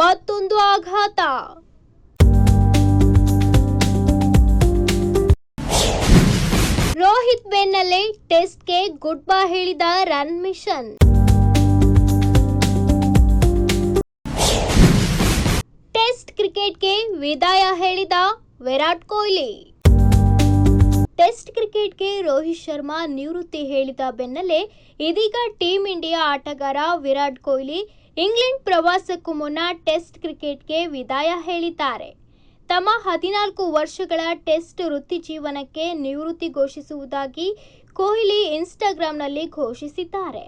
ಮತ್ತೊಂದು ಆಘಾತ. ರೋಹಿತ್ ಬೆನ್ನಲ್ಲೇ ಟೆಸ್ಟ್ಗೆ ಗುಡ್ ಬೈ ಹೇಳಿದ ರನ್ ಮಿಷನ್. ಟೆಸ್ಟ್ ಕ್ರಿಕೆಟ್ಗೆ ವಿದಾಯ ಹೇಳಿದ ವಿರಾಟ್ ಕೊಹ್ಲಿ. ಟೆಸ್ಟ್ ಕ್ರಿಕೆಟ್ಗೆ ರೋಹಿತ್ ಶರ್ಮಾ ನಿವೃತ್ತಿ ಹೇಳಿದ ಬೆನ್ನಲ್ಲೇ ಇದೀಗ ಟೀಂ ಇಂಡಿಯಾ ಆಟಗಾರ ವಿರಾಟ್ ಕೊಹ್ಲಿ ಇಂಗ್ಲೆಂಡ್ ಪ್ರವಾಸಕ್ಕೂ ಮುನ್ನ ಟೆಸ್ಟ್ ಕ್ರಿಕೆಟ್ಗೆ ವಿದಾಯ ಹೇಳಿದ್ದಾರೆ. ತಮ್ಮ ಹದಿನಾಲ್ಕು ವರ್ಷಗಳ ಟೆಸ್ಟ್ ವೃತ್ತಿ ಜೀವನಕ್ಕೆ ನಿವೃತ್ತಿ ಘೋಷಿಸುವುದಾಗಿ ಕೊಹ್ಲಿ ಇನ್ಸ್ಟಾಗ್ರಾಂನಲ್ಲಿ ಘೋಷಿಸಿದ್ದಾರೆ.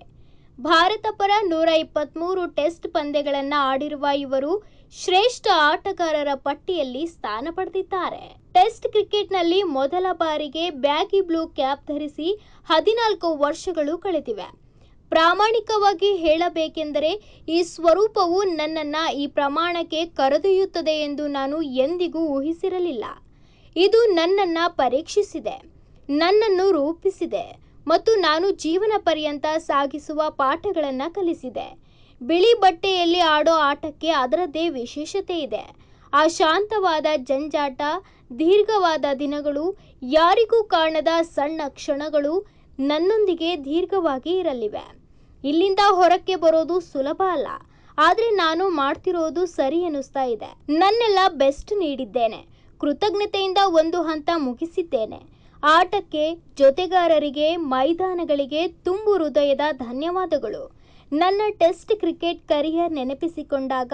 ಭಾರತ ಪರ ನೂರ ಇಪ್ಪತ್ತ್ಮೂರು ಟೆಸ್ಟ್ ಪಂದ್ಯಗಳನ್ನು ಆಡಿರುವ ಇವರು ಶ್ರೇಷ್ಠ ಆಟಗಾರರ ಪಟ್ಟಿಯಲ್ಲಿ ಸ್ಥಾನ ಪಡೆದಿದ್ದಾರೆ. ಟೆಸ್ಟ್ ಕ್ರಿಕೆಟ್ನಲ್ಲಿ ಮೊದಲ ಬಾರಿಗೆ ಬ್ಯಾಗಿ ಬ್ಲೂ ಕ್ಯಾಪ್ ಧರಿಸಿ ಹದಿನಾಲ್ಕು ವರ್ಷಗಳು ಕಳೆದಿವೆ. ಪ್ರಾಮಾಣಿಕವಾಗಿ ಹೇಳಬೇಕೆಂದರೆ ಈ ಸ್ವರೂಪವು ನನ್ನನ್ನು ಈ ಪ್ರಮಾಣಕ್ಕೆ ಕರೆದೊಯ್ಯುತ್ತದೆ ಎಂದು ನಾನು ಎಂದಿಗೂ ಊಹಿಸಿರಲಿಲ್ಲ. ಇದು ನನ್ನನ್ನು ಪರೀಕ್ಷಿಸಿದೆ, ನನ್ನನ್ನು ರೂಪಿಸಿದೆ ಮತ್ತು ನಾನು ಜೀವನ ಪರ್ಯಂತ ಸಾಗಿಸುವ ಪಾಠಗಳನ್ನು ಕಲಿಸಿದೆ. ಬಿಳಿ ಬಟ್ಟೆಯಲ್ಲಿ ಆಡೋ ಆಟಕ್ಕೆ ಅದರದ್ದೇ ವಿಶೇಷತೆ ಇದೆ. ಆ ಶಾಂತವಾದ ಜಂಜಾಟ, ದೀರ್ಘವಾದ ದಿನಗಳು, ಯಾರಿಗೂ ಕಾಣದ ಸಣ್ಣ ಕ್ಷಣಗಳು ನನ್ನೊಂದಿಗೆ ದೀರ್ಘವಾಗಿ ಇರಲಿವೆ. ಇಲ್ಲಿಂದ ಹೊರಕ್ಕೆ ಬರೋದು ಸುಲಭ ಅಲ್ಲ. ಆದರೆ ನಾನು ಮಾಡ್ತಿರೋದು ಸರಿ ಅನ್ನಿಸ್ತಾ ಇದೆ. ನನ್ನೆಲ್ಲ ಬೆಸ್ಟ್ ನೀಡಿದ್ದೇನೆ. ಕೃತಜ್ಞತೆಯಿಂದ ಒಂದು ಹಂತ ಮುಗಿಸಿದ್ದೇನೆ. ಆಟಕ್ಕೆ, ಜೊತೆಗಾರರಿಗೆ, ಮೈದಾನಗಳಿಗೆ ತುಂಬು ಹೃದಯದ ಧನ್ಯವಾದಗಳು. ನನ್ನ ಟೆಸ್ಟ್ ಕ್ರಿಕೆಟ್ ಕರಿಯರ್ ನೆನಪಿಸಿಕೊಂಡಾಗ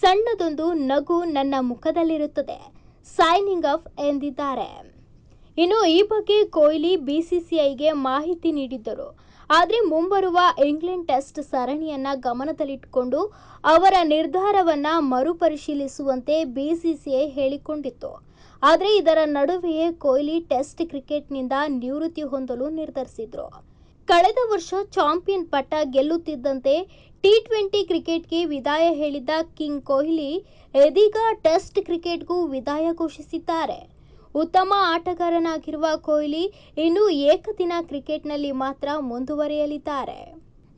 ಸಣ್ಣದೊಂದು ನಗು ನನ್ನ ಮುಖದಲ್ಲಿರುತ್ತದೆ. ಸೈನಿಂಗ್ ಆಫ್ ಎಂದಿದ್ದಾರೆ. ಇನ್ನು ಈ ಬಗ್ಗೆ ಕೊಹ್ಲಿ ಬಿಸಿಸಿಐಗೆ ಮಾಹಿತಿ ನೀಡಿದ್ದರು. ಆದರೆ ಮುಂಬರುವ ಇಂಗ್ಲೆಂಡ್ ಟೆಸ್ಟ್ ಸರಣಿಯನ್ನ ಗಮನದಲ್ಲಿಟ್ಟುಕೊಂಡು ಅವರ ನಿರ್ಧಾರವನ್ನ ಮರುಪರಿಶೀಲಿಸುವಂತೆ ಬಿಸಿಸಿಐ ಹೇಳಿಕೊಂಡಿತ್ತು. ಆದರೆ ಇದರ ನಡುವೆಯೇ ಕೊಹ್ಲಿ ಟೆಸ್ಟ್ ಕ್ರಿಕೆಟ್ನಿಂದ ನಿವೃತ್ತಿ ಹೊಂದಲು ನಿರ್ಧರಿಸಿದ್ರು. ಕಳೆದ ವರ್ಷ ಚಾಂಪಿಯನ್ ಪಟ್ಟ ಗೆಲ್ಲುತ್ತಿದ್ದಂತೆ ಟಿ ಟ್ವೆಂಟಿ ಕ್ರಿಕೆಟ್ಗೆ ವಿದಾಯ ಹೇಳಿದ್ದ ಕಿಂಗ್ ಕೊಹ್ಲಿ ಇದೀಗ ಟೆಸ್ಟ್ ಕ್ರಿಕೆಟ್ಗೂ ವಿದಾಯ ಘೋಷಿಸಿದ್ದಾರೆ. ಉತ್ತಮ ಆಟಗಾರನಾಗಿರುವ ಕೊಹ್ಲಿ ಇನ್ನು ಏಕದಿನ ಕ್ರಿಕೆಟ್ನಲ್ಲಿ ಮಾತ್ರ ಮುಂದುವರಿಯಲಿದ್ದಾರೆ.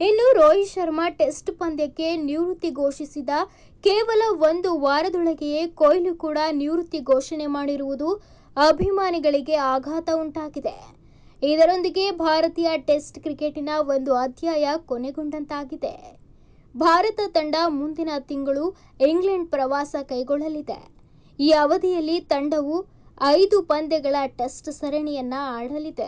ಇನ್ನು ರೋಹಿತ್ ಶರ್ಮಾ ಟೆಸ್ಟ್ ಪಂದ್ಯಕ್ಕೆ ನಿವೃತ್ತಿ ಘೋಷಿಸಿದ ಕೇವಲ ಒಂದು ವಾರದೊಳಗೆಯೇ ಕೊಹ್ಲಿ ಕೂಡ ನಿವೃತ್ತಿ ಘೋಷಣೆ ಮಾಡಿರುವುದು ಅಭಿಮಾನಿಗಳಿಗೆ ಆಘಾತ ಉಂಟಾಗಿದೆ. ಇದರೊಂದಿಗೆ ಭಾರತೀಯ ಟೆಸ್ಟ್ ಕ್ರಿಕೆಟಿನ ಒಂದು ಅಧ್ಯಾಯ ಕೊನೆಗೊಂಡಂತಾಗಿದೆ. ಭಾರತ ತಂಡ ಮುಂದಿನ ತಿಂಗಳು ಇಂಗ್ಲೆಂಡ್ ಪ್ರವಾಸ ಕೈಗೊಳ್ಳಲಿದೆ. ಈ ಅವಧಿಯಲ್ಲಿ ತಂಡವು ಐದು ಪಂದ್ಯಗಳ ಟೆಸ್ಟ್ ಸರಣಿಯನ್ನ ಆಡಲಿದೆ.